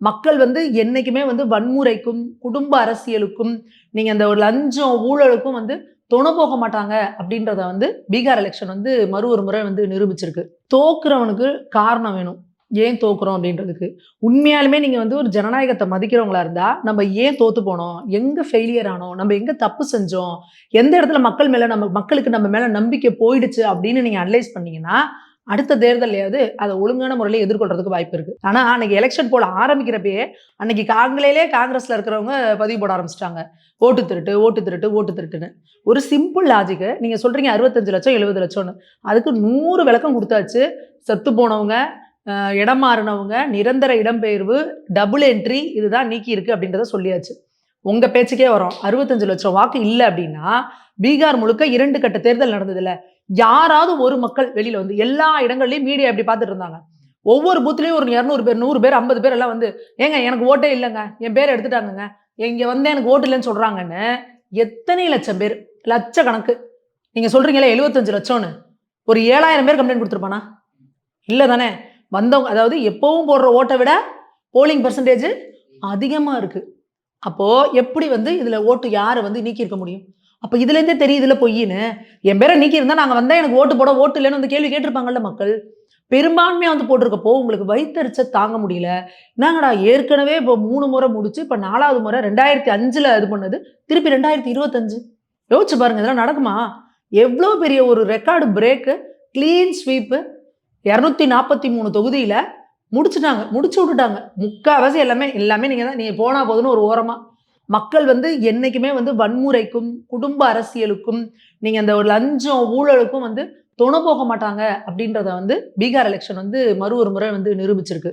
மக்கள் வந்து என்றைக்குமே வந்து வன்முறைக்கும் குடும்ப அரசியலுக்கும் நீங்கள் அந்த ஒரு லஞ்சம் ஊழலுக்கும் வந்து துணை போக மாட்டாங்க அப்படின்றத வந்து பீகார் எலெக்ஷன் வந்து மறு ஒரு முறை வந்து நிரூபிச்சிருக்கு. தோக்குறவனுக்கு காரணம் வேணும். ஏன் தோக்குறோம் அப்படின்றதுக்கு? உண்மையாலுமே நீங்கள் வந்து ஒரு ஜனநாயகத்தை மதிக்கிறவங்களா இருந்தால் நம்ம ஏன் தோத்து போனோம்? எங்கே ஃபெயிலியர் ஆனோம்? நம்ம எங்கே தப்பு செஞ்சோம்? எந்த இடத்துல மக்கள் மேலே நம்ம மக்களுக்கு நம்ம மேலே நம்பிக்கை போயிடுச்சு அப்படின்னு நீங்கள் அனலைஸ் பண்ணீங்கன்னா அடுத்த தேர்தலையாவது அதை ஒழுங்கான முறையில் எதிர்கொள்றதுக்கு வாய்ப்பு இருக்கு. ஆனா அன்னைக்கு எலெக்ஷன் போல ஆரம்பிக்கிறப்பயே அன்னைக்கு காங்கிலேயே காங்கிரஸ்ல இருக்கிறவங்க பதிவு போட ஆரம்பிச்சிட்டாங்க. ஓட்டு திருட்டு ஓட்டு திருட்டு ஓட்டு திருட்டுன்னு. ஒரு சிம்பிள் லாஜிக்கு நீங்க சொல்றீங்க அறுபத்தஞ்சு லட்சம் எழுபது லட்சம்னு. அதுக்கு நூறு விளக்கம் கொடுத்தாச்சு. செத்து போனவங்க இடம் மாறினவங்க நிரந்தர இடம்பெயர்வு டபுள் என்ட்ரி இதுதான் நீக்கி இருக்கு அப்படின்றத சொல்லியாச்சு. உங்க பேச்சுக்கே வரோம். அறுபத்தஞ்சு லட்சம் வாக்கு இல்லை அப்படின்னா பீகார் முழுக்க இரண்டு கட்ட தேர்தல் நடந்ததுல யாராவது ஒரு மக்கள் வெளியில வந்து எல்லா இடங்கள்லயும் மீடியா இப்படி பார்த்துட்டு இருந்தாங்க. ஒவ்வொரு பூத்துலயும் ஒரு இரநூறு பேர் நூறு பேர் ஐம்பது பேர் எல்லாம் வந்து ஏங்க எனக்கு ஓட்டே இல்லைங்க. என் பேர் எடுத்துட்டாங்கங்க. இங்கே வந்து எனக்கு ஓட்டு இல்லைன்னு சொல்றாங்கன்னு எத்தனை லட்சம் பேர் லட்சக்கணக்கு. நீங்க சொல்றீங்களே எழுபத்தஞ்சு லட்சம்னு. ஒரு ஏழாயிரம் பேர் கம்ப்ளைண்ட் கொடுத்துருப்பானா? இல்லை தானே. வந்தவங்க அதாவது எப்பவும் போடுற ஓட்டை விட போலிங் பர்சன்டேஜ் அதிகமாக இருக்கு. அப்போ எப்படி வந்து இதில் ஓட்டு யாரை வந்து நீக்கியிருக்க முடியும்? அப்போ இதுலேருந்தே தெரியுதுல பொய்ன்னு என் பேரை நீக்கி இருந்தால் நாங்கள் வந்தால் எனக்கு ஓட்டு போட ஓட்டு இல்லைன்னு வந்து கேள்வி கேட்டிருப்பாங்கல்ல மக்கள். பெரும்பான்மையாக வந்து போட்டிருக்கப்போ உங்களுக்கு வயிற்றுச்ச தாங்க முடியல. என்னங்கடா ஏற்கனவே இப்போ மூணு முறை முடிச்சு இப்போ நாலாவது முறை ரெண்டாயிரத்தி அஞ்சில் இது பண்ணது திருப்பி ரெண்டாயிரத்தி இருபத்தஞ்சு. யோசிச்சு பாருங்க இதெல்லாம் நடக்குமா? எவ்வளோ பெரிய ஒரு ரெக்கார்டு பிரேக்கு க்ளீன் ஸ்வீப்பு இரநூத்தி நாற்பத்தி மூணு தொகுதியில் முடிச்சுட்டாங்க முடிச்சு விட்டுட்டாங்க. முக்கால்வாசி எல்லாமே எல்லாமே நீங்கள் தான் நீங்கள் போனால் போதுன்னு ஒரு ஓரமாக மக்கள் வந்து என்றைக்குமே வந்து வன்முறைக்கும் குடும்ப அரசியலுக்கும் நீங்கள் அந்த ஒரு லஞ்சம் ஊழலுக்கும் வந்து துணை போக மாட்டாங்க அப்படின்றத வந்து பீகார் எலெக்ஷன் வந்து மறு ஒரு முறை வந்து நிரூபிச்சிருக்கு.